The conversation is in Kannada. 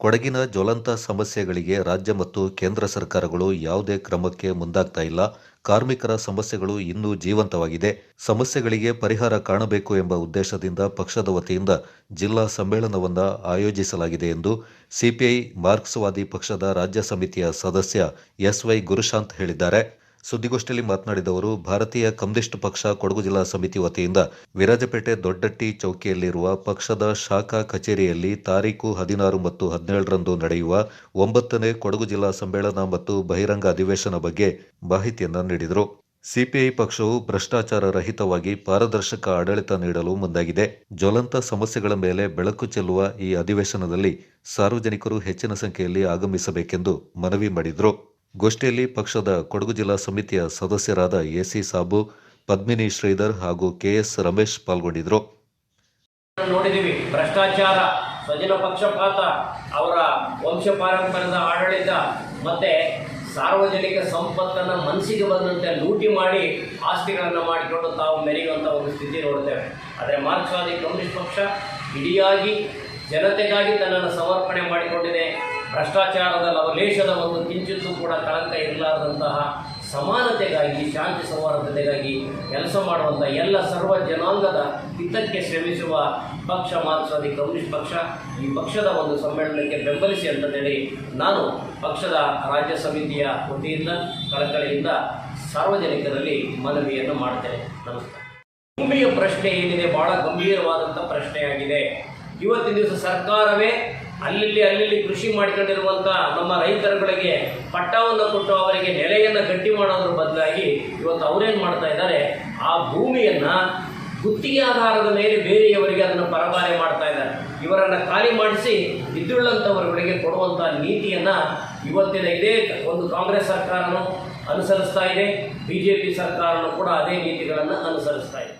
ಕೊಡಗಿನ ಜ್ವಲಂತ ಸಮಸ್ಯೆಗಳಿಗೆ ರಾಜ್ಯ ಮತ್ತು ಕೇಂದ್ರ ಸರ್ಕಾರಗಳು ಯಾವುದೇ ಕ್ರಮಕ್ಕೆ ಮುಂದಾಗ್ತಾ ಇಲ್ಲ. ಕಾರ್ಮಿಕರ ಸಮಸ್ಯೆಗಳು ಇನ್ನೂ ಜೀವಂತವಾಗಿದೆ. ಸಮಸ್ಯೆಗಳಿಗೆ ಪರಿಹಾರ ಕಾಣಬೇಕು ಎಂಬ ಉದ್ದೇಶದಿಂದ ಪಕ್ಷದ ವತಿಯಿಂದ ಜಿಲ್ಲಾ ಸಮ್ಮೇಳನವನ್ನು ಆಯೋಜಿಸಲಾಗಿದೆ ಎಂದು ಸಿಪಿಐ ಮಾರ್ಕ್ಸ್ವಾದಿ ಪಕ್ಷದ ರಾಜ್ಯ ಸಮಿತಿಯ ಸದಸ್ಯ ಎಸ್ವೈ ಗುರುಶಾಂತ್ ಹೇಳಿದ್ದಾರೆ. ಸುದ್ದಿಗೋಷ್ಠಿಯಲ್ಲಿ ಮಾತನಾಡಿದ ಅವರು ಭಾರತೀಯ ಕಮ್ಯುನಿಸ್ಟ್ ಪಕ್ಷ ಕೊಡಗು ಜಿಲ್ಲಾ ಸಮಿತಿ ವತಿಯಿಂದ ವಿರಾಜಪೇಟೆ ದೊಡ್ಡಟ್ಟಿ ಚೌಕಿಯಲ್ಲಿರುವ ಪಕ್ಷದ ಶಾಖಾ ಕಚೇರಿಯಲ್ಲಿ ತಾರೀಕು ಹದಿನಾರು ಮತ್ತು ಹದಿನೇಳರಂದು ನಡೆಯುವ ಒಂಬತ್ತನೇ ಕೊಡಗು ಜಿಲ್ಲಾ ಸಮ್ಮೇಳನ ಮತ್ತು ಬಹಿರಂಗ ಅಧಿವೇಶನ ಬಗ್ಗೆ ಮಾಹಿತಿಯನ್ನು ನೀಡಿದರು. ಸಿಪಿಐ ಪಕ್ಷವು ಭ್ರಷ್ಟಾಚಾರ ರಹಿತವಾಗಿ ಪಾರದರ್ಶಕ ಆಡಳಿತ ನೀಡಲು ಮುಂದಾಗಿದೆ. ಜ್ವಲಂತ ಸಮಸ್ಯೆಗಳ ಮೇಲೆ ಬೆಳಕು ಚೆಲ್ಲುವ ಈ ಅಧಿವೇಶನದಲ್ಲಿ ಸಾರ್ವಜನಿಕರು ಹೆಚ್ಚಿನ ಸಂಖ್ಯೆಯಲ್ಲಿ ಆಗಮಿಸಬೇಕೆಂದು ಮನವಿ ಮಾಡಿದರು. ಗೋಷ್ಠಿಯಲ್ಲಿ ಪಕ್ಷದ ಕೊಡಗು ಜಿಲ್ಲಾ ಸಮಿತಿಯ ಸದಸ್ಯರಾದ ಎಸಿ ಸಾಬು, ಪದ್ಮಿನಿ ಶ್ರೀಧರ್ ಹಾಗೂ ಕೆಎಸ್ ರಮೇಶ್ ಪಾಲ್ಗೊಂಡಿದ್ದರು. ನೋಡಿದ್ದೀವಿ. ಭ್ರಷ್ಟಾಚಾರ ಸ್ವಜನ ಪಕ್ಷಪಾತ, ಅವರ ವಂಶ ಪಾರಂಪರ್ಯದ ಆಡಳಿತ, ಮತ್ತೆ ಸಾರ್ವಜನಿಕ ಸಂಪತ್ತನ್ನು ಮನಸ್ಸಿಗೆ ಬಂದಂತೆ ಲೂಟಿ ಮಾಡಿ ಆಸ್ತಿಗಳನ್ನು ಮಾಡಿಕೊಂಡು ತಾವು ಮೆರೆಯುವಂಥ ಒಂದು ಸ್ಥಿತಿ ನೋಡ್ತೇವೆ. ಆದರೆ ಮಾರ್ಕ್ಸ್ವಾದಿ ಕಮ್ಯುನಿಸ್ಟ್ ಪಕ್ಷ, ಇಡಿಯಾಗಿ, ಜನತೆಗಾಗಿ ತನ್ನನ್ನು ಸಮರ್ಪಣೆ ಮಾಡಿಕೊಂಡಿದೆ. ಭ್ರಷ್ಟಾಚಾರದ ಲವಲೇಶದ ಒಂದು ಕಿಂಚಿತ್ತು ಕೂಡ ಕಳಂಕ ಇರಲಾರದಂತಹ ಸಮಾನತೆಗಾಗಿ, ಶಾಂತಿ ಸೌಹಾರ್ದತೆಗಾಗಿ ಕೆಲಸ ಮಾಡುವಂಥ ಎಲ್ಲ ಸರ್ವ ಜನಾಂಗದ ಹಿತಕ್ಕೆ ಶ್ರಮಿಸುವ ಪಕ್ಷ ಮಾರ್ಕ್ಸ್ವಾದಿ ಕಮ್ಯುನಿಸ್ಟ್ ಪಕ್ಷ. ಈ ಪಕ್ಷದ ಒಂದು ಸಮ್ಮೇಳನಕ್ಕೆ ಬೆಂಬಲಿಸಿ ಅಂತೇಳಿ ನಾನು ಪಕ್ಷದ ರಾಜ್ಯ ಸಮಿತಿಯ ವತಿಯಿಂದ, ಕಳಕಳಿಯಿಂದ ಸಾರ್ವಜನಿಕರಲ್ಲಿ ಮನವಿಯನ್ನು ಮಾಡ್ತೇನೆ. ನಮಸ್ಕಾರ. ಭೂಮಿಯ ಪ್ರಶ್ನೆ ಏನಿದೆ? ಬಹಳ ಗಂಭೀರವಾದಂಥ ಪ್ರಶ್ನೆಯಾಗಿದೆ. ಇವತ್ತಿನ ದಿವಸ ಸರ್ಕಾರವೇ ಅಲ್ಲಿ ಅಲ್ಲಿ ಕೃಷಿ ಮಾಡಿಕೊಂಡಿರುವಂಥ ನಮ್ಮ ರೈತರುಗಳಿಗೆ ಪಟ್ಟವನ್ನು ಕೊಟ್ಟು ಅವರಿಗೆ ನೆಲೆಯನ್ನು ಗಟ್ಟಿ ಮಾಡೋದ್ರ ಬದಲಾಗಿ ಇವತ್ತು ಅವರೇನು ಮಾಡ್ತಾ ಇದ್ದಾರೆ? ಆ ಭೂಮಿಯನ್ನು ಗುತ್ತಿಗೆ ಆಧಾರದ ಮೇಲೆ ಬೇರೆಯವರಿಗೆ ಅದನ್ನು ಪರಭಾರೆ ಮಾಡ್ತಾ ಇದ್ದಾರೆ. ಇವರನ್ನು ಖಾಲಿ ಮಾಡಿಸಿ ಇದ್ದುಳ್ಳಂಥವರುಗಳಿಗೆ ಕೊಡುವಂಥ ನೀತಿಯನ್ನು ಇವತ್ತಿನ ಇದೇ ಒಂದು ಕಾಂಗ್ರೆಸ್ ಸರ್ಕಾರನೂ ಅನುಸರಿಸ್ತಾ ಇದೆ. ಬಿ ಜೆ ಪಿ ಸರ್ಕಾರನೂ ಕೂಡ ಅದೇ ನೀತಿಗಳನ್ನು ಅನುಸರಿಸ್ತಾ ಇದೆ.